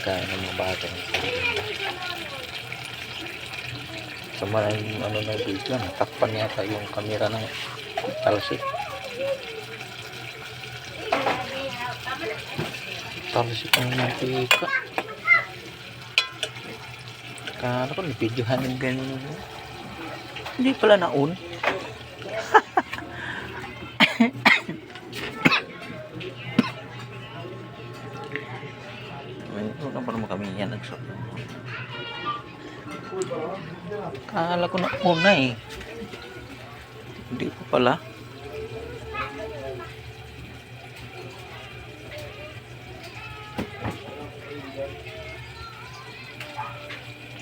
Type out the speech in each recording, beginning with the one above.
kinakain ng mga bata. Sa maraming ano na video, natakpan yata yung kamera ng talsik. Talsik ang mantika. Kala ko, nabidyohan ng ganun. Hindi pala naun. Ito na pa naman kami yan nagsot. Kala ko na una eh. Hindi pa pala.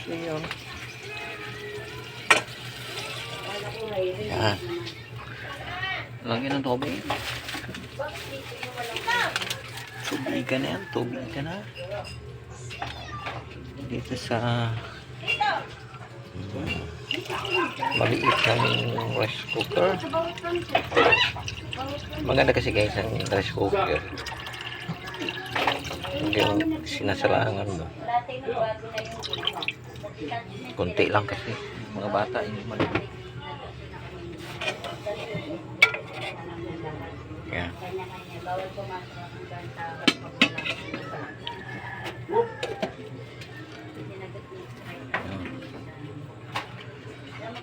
So yun. Yan. Lagyan ng tubig. Tubigan na yan. Tubigan na. Dito sa maliit ng rice cooker. Maganda kasi guys ang rice cooker. Hindi yung sinasalangan mo. Kunti lang kasi. Mga bata yung maliit. Yan.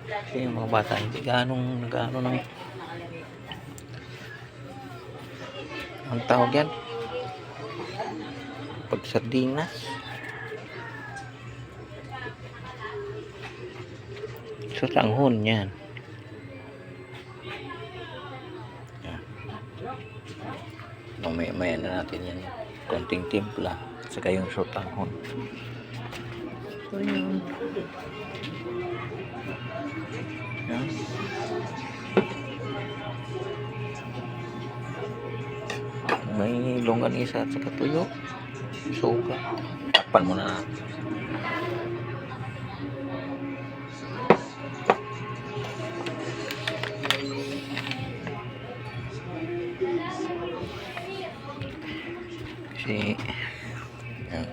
Kasi yung mga bata hindi ganong nagano ng ang tawag yan pag sardinas sa tanghon yan yan mamaya maya na natin yan. Konting timpla. At saka yung sotanghon so yun. Yan may longganisa at saka tuyo. Suka takpan mo na kasi yan,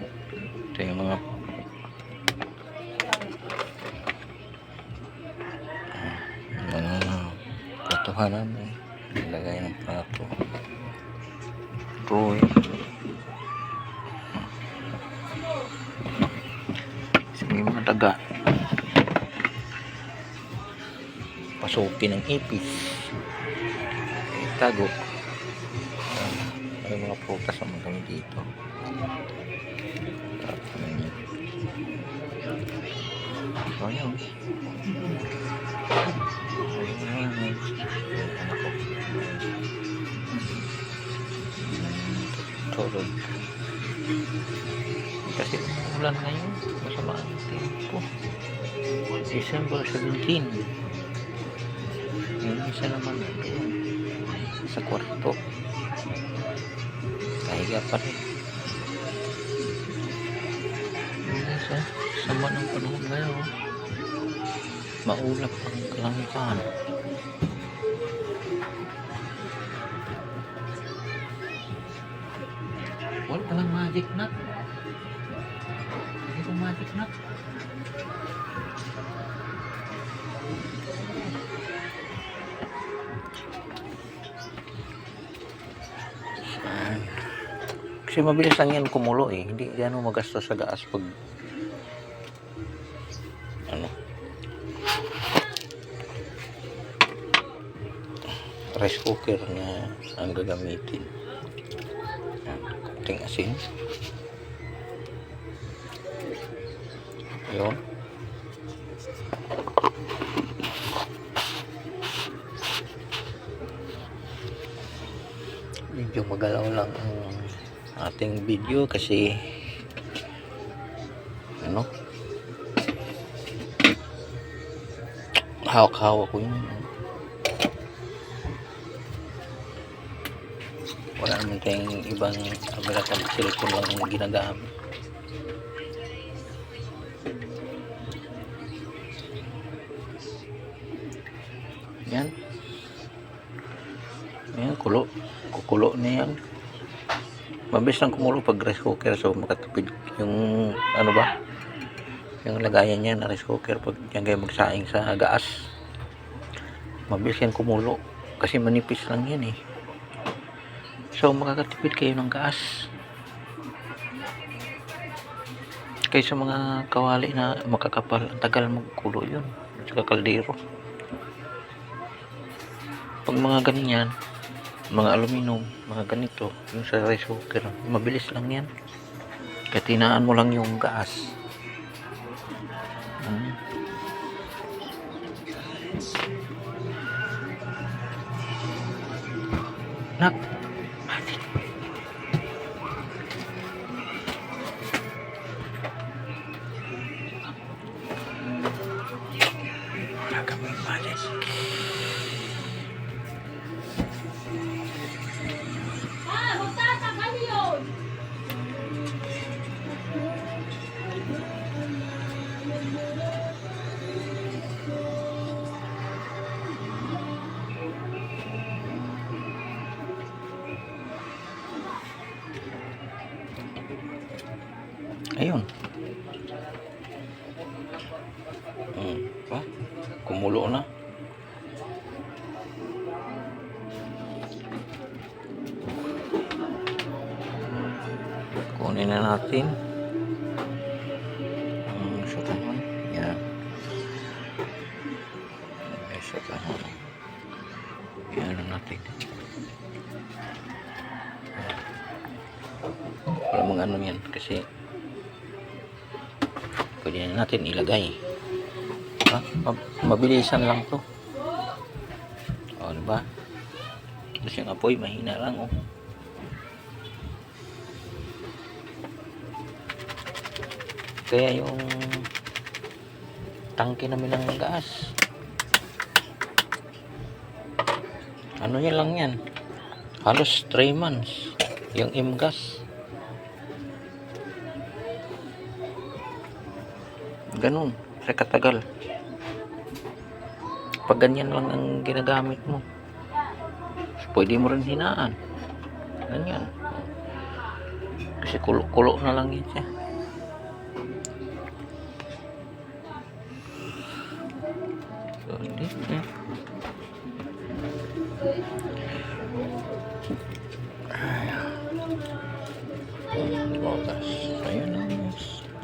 ito yung mga yung mga katohanan eh. ilagay ng plato. Kasi may mga daga. Pasukin ng ipis. Tago may mga prutas naman kami dito Mm. so yun anak ko. Tulog. Kasi ulan ngayon, masama ang tempo. December 17. Yung isa naman nandun sa kwarto. Kahiga pa rin. Isa, sama ng panahon ngayon. Maulap ang kalangitan. Wala lang magic nut. Hindi ko magic nut. Kasi mabilis lang yan kumulo eh. Hindi gano'ng magastos sa gas pag ano rice cooker na ang gagamitin. Kunting asin. Yun. Medyo magalaw lang ang ating video kasi ano? Hawak-hawak ko yun. Wala naman tayong ibang camera kundi cellphone lang ang ginagamit. Yan. Yan kulo. Kukulo na yan Mabilis lang kumulo pag rice cooker so makatipid yung ano ba? Yung lagayan niya na rice cooker pag yan kayo magsaing sa gaas. Mabilis yan kumulo kasi manipis lang yan eh. So makakatipid kayo ng gas. Kaysa mga kawali na makakapal, ang tagal magkulo yun. Saka kaldero. Pag mga ganyan, mga aluminum, mga ganito, yung sa rice cooker, mabilis lang yan. Katinaan mo lang yung gas. Hmm. Nak, wala kami balik. Ah, Ayun. Hmm, pa? Kumulo na. Kunin na natin. Ang sutahan. Yan. Ang sutahan. Yan na natin. Wala mga ano yan kasi natin ilagay. Ha? Ma- mabilisan lang to. O diba kasi yung apoy mahina lang oh. Kaya yung tangke namin ng gas. Ano yan lang yan? Halos 3 months yung M-gas ganun. Sa katagal. Pag ganyan lang ang ginagamit mo pwede mo rin hinaan. Ganyan. Kasi kulo-kulo na lang yan siya. So, hindi